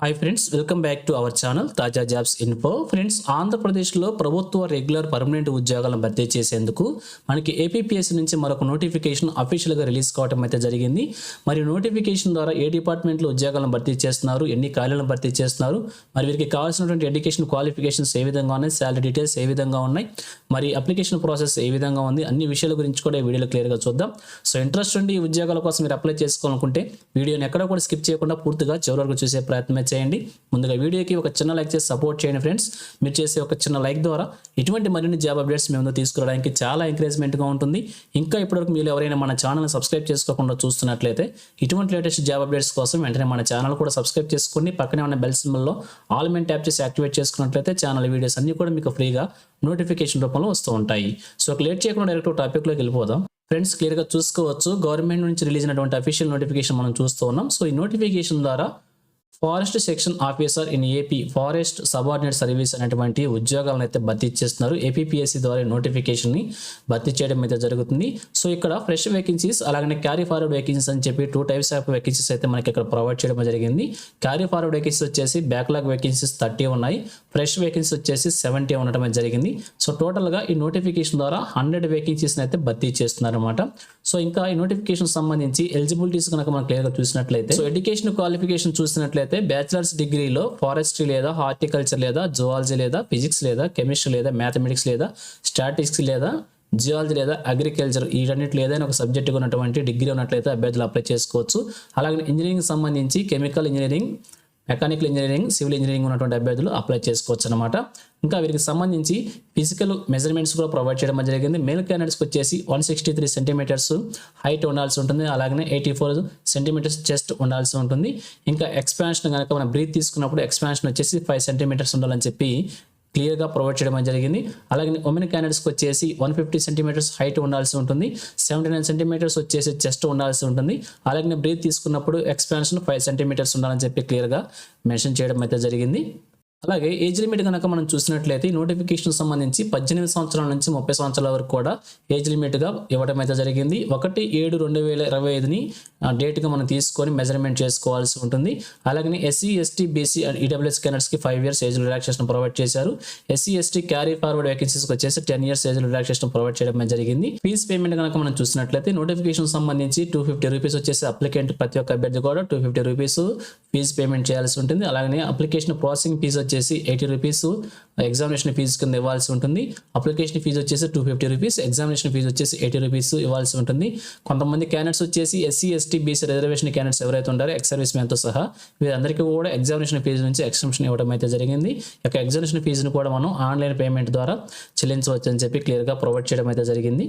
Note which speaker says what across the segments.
Speaker 1: Hi friends welcome back to our channel తాజా jobs info friends ఆంధ్రప్రదేశ్లో ప్రభుత్వ regular permanent ఉద్యోగాలను భర్తీ చేసేందుకు మనకి ఏపీపీఎస్సీ నుంచి మరొక నోటిఫికేషన్ అఫీషియల్గా రిలీజ్ కావడం అయితే జరిగింది. మరి నోటిఫికేషన్ ద్వారా ఏ డిపార్ట్మెంట్లో ఉద్యోగాలను భర్తీ చేస్తున్నారు ఎన్ని ఖాళీలను భర్తీ చేస్తున్నారు మరి వీరికి కావాల్సినటువంటి ఎడ్యుకేషన్ క్వాలిఫికేషన్స్ ఏ విధంగా ఉన్నాయి శాలరీ డీటెయిల్స్ ఏ విధంగా ఉన్నాయి మరి అప్లికేషన్ ప్రాసెస్ ఏ విధంగా ఉంది అన్ని విషయాల గురించి కూడా ఈ వీడియోలో క్లియర్గా చూద్దాం. సో ఇంట్రెస్ట్ ఉండి ఈ ఉద్యోగాల కోసం మీరు అప్లై చేసుకోవాలనుకుంటే వీడియోని ఎక్కడ కూడా స్కిప్ చేయకుండా పూర్తిగా చివరి వరకు చూసే ప్రయత్నమే చేయండి. ముందుగా వీడియోకి ఒక చిన్న లైక్ చేసి సపోర్ట్ చేయండి ఫ్రెండ్స్ మీరు చేసే ఒక చిన్న లైక్ ద్వారా ఇటువంటి మరిన్ని జాబ్ అప్డేట్స్ మేము తీసుకురావడానికి చాలా ఎంకరేజ్మెంట్గా ఉంటుంది. ఇంకా ఇప్పటివరకు మీరు ఎవరైనా మన ఛానల్ని సబ్స్క్రైబ్ చేసుకోకుండా చూస్తున్నట్లయితే ఇటువంటి లేటెస్ట్ జాబ్ అప్డేట్స్ కోసం వెంటనే మన ఛానల్ కూడా సబ్స్క్రైబ్ చేసుకుని పక్కనే ఉన్న బెల్ సింబల్లో ఆల్ మెన్ ట్యాప్ చేసి యాక్టివేట్ చేసుకున్నట్లయితే ఛానల్ వీడియోస్ అన్ని కూడా మీకు ఫ్రీగా నోటిఫికేషన్ రూపంలో వస్తూ ఉంటాయి. సో లేట్ చేయకుండా డైరెక్ట్ టాపిక్లోకి వెళ్ళిపోదాం. ఫ్రెండ్స్ క్లియర్గా చూసుకోవచ్చు. గవర్నమెంట్ నుంచి రిలీజ్ అయినటువంటి అఫీషియల్ నోటిఫికేషన్ మనం చూస్తూ ఉన్నాం. సో ఈ నోటిఫికేషన్ ద్వారా forest section officer in AP forest subordinate service అనేటువంటి ఉద్యోగాలను అయితే భర్తీ చేస్తున్నారు. ఏపీపీఎస్సీ ద్వారా నోటిఫికేషన్ని భర్తీ చేయడం అయితే జరుగుతుంది. సో ఇక్కడ ఫ్రెష్ వేకెన్సీస్ అలాగే క్యారీ ఫార్వర్డ్ వేకెన్సీస్ అని చెప్పి టూ టైప్స్ ఆఫ్ వేకెన్సీస్ అయితే మనకి ఇక్కడ ప్రొవైడ్ చేయడం జరిగింది. క్యారీ ఫార్వర్డ్ వేకెన్సీస్ వచ్చేసి బ్యాక్లాగ్ వేకెన్సీస్ థర్టీ ఉన్నాయి. ఫ్రెష్ వేకెన్సీస్ వచ్చేసి సెవెంటీ ఉండటం జరిగింది. సో టోటల్గా ఈ నోటిఫికేషన్ ద్వారా హండ్రెడ్ వేకెన్సీస్ని అయితే భర్తీ చేస్తున్నారు అనమాట సో ఇంకా ఈ నోటిఫికేషన్ సంబంధించి ఎలిజిబిలిటీస్ కనుక మనం క్లియర్గా చూసినట్లయితే సో ఎడ్యుకేషన్ క్వాలిఫికేషన్ చూసినట్లయితే బ్యాచిలర్స్ డిగ్రీలో ఫారెస్ట్రీ లేదా హార్టికల్చర్ లేదా జువాలజీ లేదా ఫిజిక్స్ లేదా కెమిస్ట్రీ లేదా మ్యాథమెటిక్స్ లేదా స్టాటిక్స్ లేదా జియాలజీ లేదా అగ్రికల్చర్ వీటన్నిటిలో ఏదైనా ఒక సబ్జెక్ట్ ఉన్నటువంటి డిగ్రీ ఉన్నట్లయితే అభ్యర్థులు అప్లై చేసుకోవచ్చు. అలాగే ఇంజనీరింగ్ సంబంధించి chemical engineering mechanical engineering civil engineering ఉన్నటువంటి అభ్యర్థులు అప్లై చేసుకోవచ్చు అనమాట ఇంకా వీరికి సంబంధించి ఫిజికల్ మెజర్మెంట్స్ కూడా ప్రొవైడ్ చేయడం జరిగింది. మేల్ క్యాండిడేట్స్కి వచ్చేసి one sixty three centimetres height ఉండాల్సి ఉంటుంది. అలాగనే ఎయిటీ ఫోర్ సెంటీమీటర్స్ చెస్ట్ ఉండాల్సి ఉంటుంది. ఇంకా ఎక్స్పాన్షన్ కనుక మనం బ్రీత్ తీసుకున్నప్పుడు ఎక్స్పాన్షన్ వచ్చేసి ఫైవ్ సెంటీమీటర్స్ ఉండాలని చెప్పి క్లియర్గా ప్రొవైడ్ చేయడం జరిగింది. అలాగే ఉమెన్ క్యాండిడేట్స్కి వచ్చేసి వన్ ఫిఫ్టీ సెంటీమీటర్స్ హైట్ ఉండాల్సి ఉంటుంది. సెవెంటీ నైన్ సెంటీమీటర్స్ వచ్చేసి చెస్ట్ ఉండాల్సి ఉంటుంది. అలాగే బ్రీత్ తీసుకున్నప్పుడు ఎక్స్పాన్షన్ ఫైవ్ సెంటీమీటర్స్ ఉండాలని చెప్పి క్లియర్గా మెన్షన్ చేయడం అయితే జరిగింది. అలాగే ఏజ్ లిమిట్ కనుక మనం చూసినట్లయితే నోటిఫికేషన్ సంబంధించి పద్దెనిమిది సంవత్సరాల నుంచి ముప్పై సంవత్సరాల వరకు కూడా ఏజ్ లిమిట్గా ఇవ్వడం అయితే జరిగింది. ఒకటి ఏడు రెండు వేల ఇరవై ఐదుని డేట్గా మనం తీసుకొని మెజర్మెంట్ చేసుకోవాల్సి ఉంటుంది. అలాగే SC ST BC and EWS క్యాండిడేట్స్కి five years age relaxation provide చేశారు. ఎస్సీ ఎస్టీ క్యారీ ఫార్వర్డ్ వేకెన్సీస్కి వచ్చేసి ten years age relaxation provide చేయడం జరిగింది. ఫీజ్ పేమెంట్ కనుక మనం చూసినట్లయితే నోటిఫికేషన్ సంబంధించి టూ ఫిఫ్టీ రూపీస్ వచ్చేసి అప్లికెంట్ ప్రతి ఒక్క అభ్యర్థి కూడా two fifty rupees fee payment చేయాల్సి ఉంటుంది. అలాగే అప్లికేషన్ ప్రాసెసింగ్ ఫీజు వచ్చేసి ఎయిటీ రూపీస్. ఎగ్జామినేషన్ ఫీజు కింద ఇవ్వాల్సి ఉంటుంది. అప్లికేషన్ ఫీజు వచ్చేసి two fifty rupees. Examination fee వచ్చేసి ఎయిటీ రూపీస్ ఇవ్వాల్సి ఉంటుంది. కొంతమంది క్యాండిడేట్స్ వచ్చేసి SC ST BC reservation candidates ఎవరైతే ఉంటారో ఎక్స్ సర్వీస్ మ్యాన్తో సహా వీరందరికీ కూడా ఎగ్జామినేషన్ ఫీజు నుంచి ఎక్స్టెన్షన్ ఇవ్వడం అయితే జరిగింది. ఈ యొక్క ఎగ్జామినేషన్ ఫీజును కూడా మనం ఆన్లైన్ పేమెంట్ ద్వారా చెల్లించవచ్చు అని చెప్పి క్లియర్గా ప్రొవైడ్ చేయడం అయితే జరిగింది.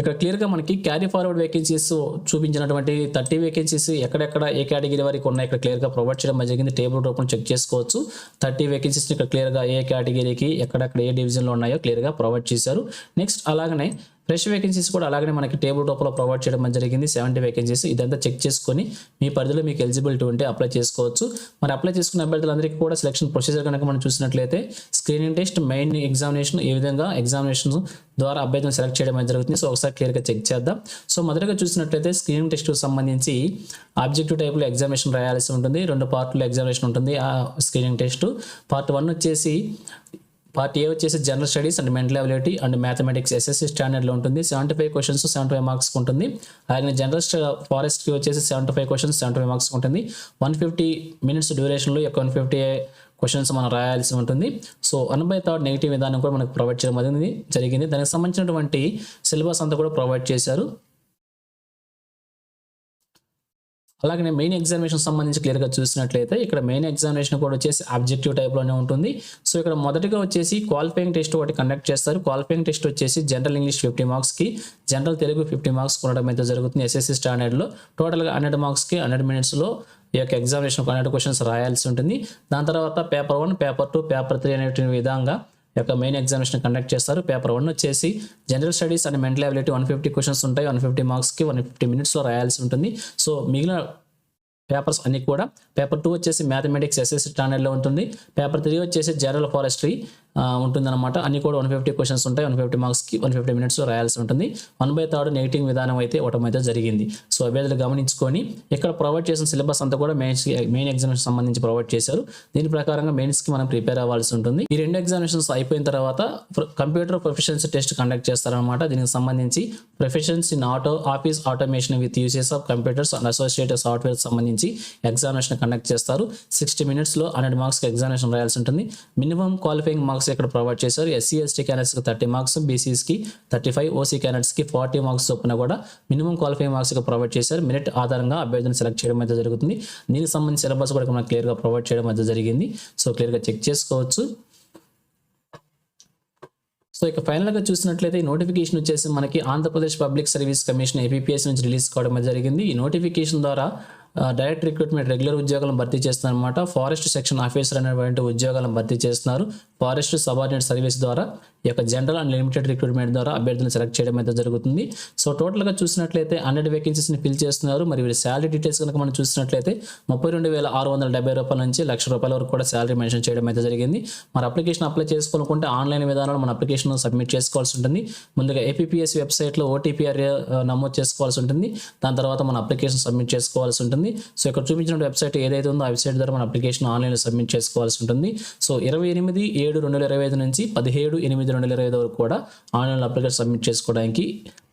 Speaker 1: ఇక్కడ క్లియర్గా మనకి క్యారీ ఫార్వర్డ్ వేకెన్సీస్ చూపించినటువంటి థర్టీ వేకెన్సీస్ ఎక్కడెక్కడ ఏ కేటగిరీ వరకు ఉన్నాయి ఇక్కడ క్లియర్గా ప్రొవైడ్ చేయడం జరిగింది. టేబుల్ రూపంలో చెక్ చేసుకోవచ్చు. థర్టీ వేకెన్సీస్ ఇక్కడ క్లియర్గా ఏ కేటగిరీకి ఎక్కడెక్కడ ఏ డివిజన్లో ఉన్నాయో క్లియర్గా ప్రొవైడ్ చేశారు. నెక్స్ట్ అలాగనే ఫ్రెష్ వేకెన్సీస్ కూడా అలాగనే మనకి టేబుల్ టాప్లో ప్రొవైడ్ చేయడం జరిగింది. సెవెంటీ వేకెన్సీస్ ఇదంతా చెక్ చేసుకొని మీ పరిధిలో మీకు ఎలిజిబిలిటీ ఉంటే అప్లై చేసుకోవచ్చు. మరి అప్లై చేసుకున్న అభ్యర్థులందరికీ కూడా సెలక్షన్ ప్రొసీజర్ కనుక మనం చూసినట్లయితే స్క్రీనింగ్ టెస్ట్ మెయిన్ ఎగ్జామినేషన్ ఈ విధంగా ఎగ్జామినేషన్ ద్వారా అభ్యర్థులను సెలెక్ట్ చేయడం జరుగుతుంది. సో ఒకసారి క్లియర్గా చెక్ చేద్దాం. సో మొదటగా చూసినట్లయితే స్క్రీనింగ్ టెస్ట్కి సంబంధించి ఆబ్జెక్టివ్ టైప్లో ఎగ్జామినేషన్ రాయాల్సి ఉంటుంది. రెండు పార్ట్లో ఎగ్జామినేషన్ ఉంటుంది ఆ స్క్రీనింగ్ టెస్ట్ పార్ట్ వన్ వచ్చేసి పార్ట్ ఏ వచ్చేసి general studies and mental ability and mathematics SSC స్టాండర్డ్లో ఉంటుంది. Seventy five questions seventy five marks ఉంటుంది. అలాగే జనరల్ ఫారెస్ట్కి వచ్చేసి seventy five questions seventy five marks ఉంటుంది. వన్ ఫిఫ్టీ మినిట్స్ డ్యూరేషన్లో యొక్క వన్ ఫిఫ్టీ క్వశ్చన్స్ మనం రాయాల్సి ఉంటుంది. So one by third negative విధానం కూడా మనకు ప్రొవైడ్ చేయడం జరిగింది. దానికి సంబంధించినటువంటి సిలబస్ అంతా కూడా ప్రొవైడ్ చేశారు. అలాగే మెయిన్ ఎగ్జామినేషన్ సంబంధించి క్లియర్గా చూసినట్లయితే ఇక్కడ మెయిన్ ఎగ్జామినేషన్ కూడా వచ్చేసి ఆబ్జెక్టివ్ టైప్లోనే ఉంటుంది. సో ఇక్కడ మొదటిగా వచ్చేసి క్వాలిఫైయింగ్ టెస్ట్ ఒకటి కండక్ట్ చేస్తారు. క్వాలిఫైయింగ్ టెస్ట్ వచ్చేసి జనరల్ ఇంగ్లీష్ ఫిఫ్టీ మార్క్స్కి జనరల్ తెలుగు ఫిఫ్టీ మార్క్స్ కొనడం అయితే జరుగుతుంది ఎస్ఎస్సి స్టాండర్డ్లో టోటల్గా హండ్రెడ్ మార్క్స్కి హండ్రెడ్ మినిట్స్లో ఈ యొక్క ఎగ్జామినేషన్ హండ్రెడ్ క్వశ్చన్స్ రాయాల్సి ఉంటుంది. దాని తర్వాత paper one paper two paper three అనేటువంటి విధంగా యొక్క మెయిన్ ఎగ్జామినేషన్ కండక్ట్ చేస్తారు. పేపర్ వన్ వచ్చేసి general studies and mental ability one fifty questions ఉంటాయి. వన్ ఫిఫ్టీ మార్క్స్కి వన్ ఫిఫ్టీ మినిట్స్లో రాయాల్సి ఉంటుంది. సో మిగిలిన పేపర్స్ అన్ని కూడా పేపర్ టూ వచ్చేసి మ్యాథమెటిక్స్ ఎస్ఎస్ స్టాండర్డ్లో ఉంటుంది. పేపర్ త్రీ వచ్చేసి జనరల్ ఫారెస్ట్రీ ఉంటుందన్నమాట. అన్ని కూడా వన్ ఫిఫ్టీ క్వశ్చన్స్ ఉంటాయి. వన్ ఫిఫ్టీ మార్క్స్కి వన్ ఫిఫ్టీ మినిట్స్లో రాయాల్సి ఉంటుంది. వన్ బై థర్డ్ నెగిటివ్ విధానం అయితే ఇవ్వటం అయితే జరిగింది. సో అభ్యర్థులు గమనించుకొని ఇక్కడ ప్రొవైడ్ చేసిన సిలబస్ అంతా కూడా మెయిన్స్ మెయిన్ ఎగ్జామినేషన్ సంబంధించి ప్రొవైడ్ చేశారు. దీని ప్రకారంగా మెయిన్స్కి మనం ప్రిపేర్ అవ్వాల్సి ఉంటుంది. ఈ రెండు ఎగ్జామినేషన్స్ అయిపోయిన తర్వాత కంప్యూటర్ ప్రొఫెషన్సీ టెస్ట్ కండక్ట్ చేస్తారనమాట దీనికి సంబంధించి professions in auto office automation with uses of computers and associated software సంబంధించి ఎగ్జామినేషన్ కండక్ట్ చేస్తారు. సిక్స్టీ మినిట్స్లో హండ్రెడ్ మార్క్స్కి ఎగ్జామినేషన్ రాయాల్సి ఉంటుంది. మినిమం క్వాలిఫైయింగ్ మార్క్స్ ఇక్కడ ప్రొవైడ్ చేశారు. ఎస్సీ ఎస్టీ క్యాండిడేట్స్కి థర్టీ మార్క్స్ బీసీస్కి థర్టీ ఫైవ్ ఓసీ క్యాండిడేట్స్కి ఫార్టీ మార్క్స్ చొప్పున కూడా మినిమం క్వాలిఫై మార్క్స్ ప్రొవైడ్ చేశారు. మెరిట్ ఆధారంగా అభ్యర్థిని సెలెక్ట్ చేయడం అయితే జరుగుతుంది. దీనికి సంబంధించి సిలబస్ కూడా మనం క్లియర్గా ప్రొవైడ్ చేయడం అయితే జరిగింది. సో క్లియర్గా చెక్ చేసుకోవచ్చు. సో ఇక ఫైనల్గా చూసినట్లయితే ఈ నోటిఫికేషన్ వచ్చేసి మనకి Andhra Pradesh public service commission APS నుంచి రిలీజ్ కావడం జరిగింది. ఈ నోటిఫికేషన్ ద్వారా డైరెక్ట్ రిక్రూట్మెంట్ రెగ్యులర్ ఉద్యోగాలను భర్తీ చేస్తున్నారన్నమాట ఫారెస్ట్ సెక్షన్ ఆఫీసర్ అనేటువంటి ఉద్యోగాలను భర్తీ చేస్తున్నారు. ఫారెస్ట్ సబార్డినేట్ సర్వీస్ ద్వారా ఈ యొక్క జనరల్ అండ్ లిమిటెడ్ రిక్రూట్మెంట్ ద్వారా అభ్యర్థులను సెలెక్ట్ చేయడం అయితే జరుగుతుంది. సో టోటల్గా చూసినట్లయితే హండ్రెడ్ వేకెన్సీస్ని ఫిల్ చేస్తున్నారు. మరి వీరి శాలరీ డీటెయిల్స్ కనుక మనం చూసినట్లయితే ముప్పై రెండు వేల ఆరు వందల డెబ్బై రూపాయల నుంచి లక్ష రూపాయల వరకు కూడా శాలరీ మెన్షన్ చేయడం అయితే జరిగింది. మరి అప్లికేషన్ అప్లై చేసుకోవాలనుకుంటే ఆన్లైన్ విధానంలో మన అప్లికేషన్ సబ్మిట్ చేసుకోవాల్సి ఉంటుంది. ముందుగా ఏపీఎస్ వెబ్సైట్లో ఓటీపీఆర్ నమోదు చేసుకోవాల్సి ఉంటుంది. దాని తర్వాత మన అప్లికేషన్ సబ్మిట్ చేసుకోవాల్సి ఉంటుంది. సో ఇక్కడ చూపించిన వెబ్సైట్ ఏదైతే ఉందో ఆ వెబ్సైట్ ద్వారా మన అప్లికేషన్ ఆన్లైన్లో సబ్మిట్ చేసుకోవాల్సి ఉంటుంది. సో ఇరవై ఎనిమిది ఏడు రెండు వేల ఇరవై ఐదు నుంచి పదిహేడు ఎనిమిది రెండు వేల ఇరవై ఐదు వరకు కూడా ఆన్లైన్లో అప్లికేషన్ సబ్మిట్ చేసుకోవడానికి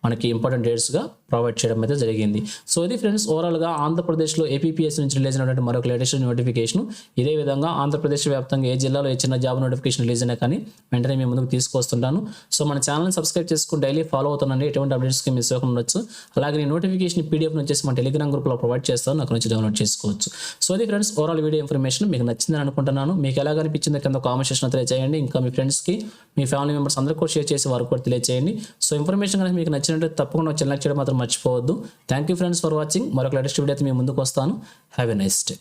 Speaker 1: మనకి ఇంపార్టెంట్ డేట్స్గా ప్రొవైడ్ చేయడం అయితే జరిగింది. సో ఇది ఫ్రెండ్స్ ఓవరాల్గా ఆంధ్రప్రదేశ్లో ఏపీఎస్ నుంచి రిలీజ్ అయినటువంటి మరొక లేటెస్ట్ నోటిఫికేషన్ ఇదే విధంగా ఆంధ్రప్రదేశ్ వ్యాప్తంగా ఏ జిల్లాలో ఏ చిన్న జాబ్ నోటిఫికేషన్ రిలీజ్ అయినా కానీ వెంటనే మేము ముందుకు తీసుకొస్తుంటాను సో మన ఛానల్ని సబ్స్క్రైబ్ చేసుకుని డైలీ ఫాలో అవుతానండి ఎటువంటి అప్డేట్స్కి మిస్ అవ్వకుండా ఉండొచ్చు. అలాగే నేను నోటిఫికేషన్ పీడిఎఫ్ వచ్చేసి మన టెలిగ్రామ్ గ్రూప్లో ప్రొవైడ్ చేస్తాను. నాకు నుంచి డౌన్లోడ్ చేసుకోవచ్చు. సో ఇది ఫ్రెండ్స్ ఓవరాల్ వీడియో ఇన్ఫర్మేషన్ మీకు నచ్చిందని అనుకుంటున్నాను. మీకు ఎలా అనిపించిందో కింద కామెంట్ సెక్షన్ తెలియజేయండి ఇంకా మీ ఫ్రెండ్స్కి మీ ఫ్యామిలీ మెంబర్స్ అందరికీ షేర్ చేసి వారు కూడా తెలియజేయండి సో ఇన్ఫర్మేషన్ కనుక మీకు నచ్చినట్లయితే తప్పకుండా చిన్న చేయడం మాత్రం మర్చిపోవద్దు. Thank you friends for watching మరొక లేటెస్ట్ వీడియో అయితే మీ ముందుకు వస్తాను. Have a nice day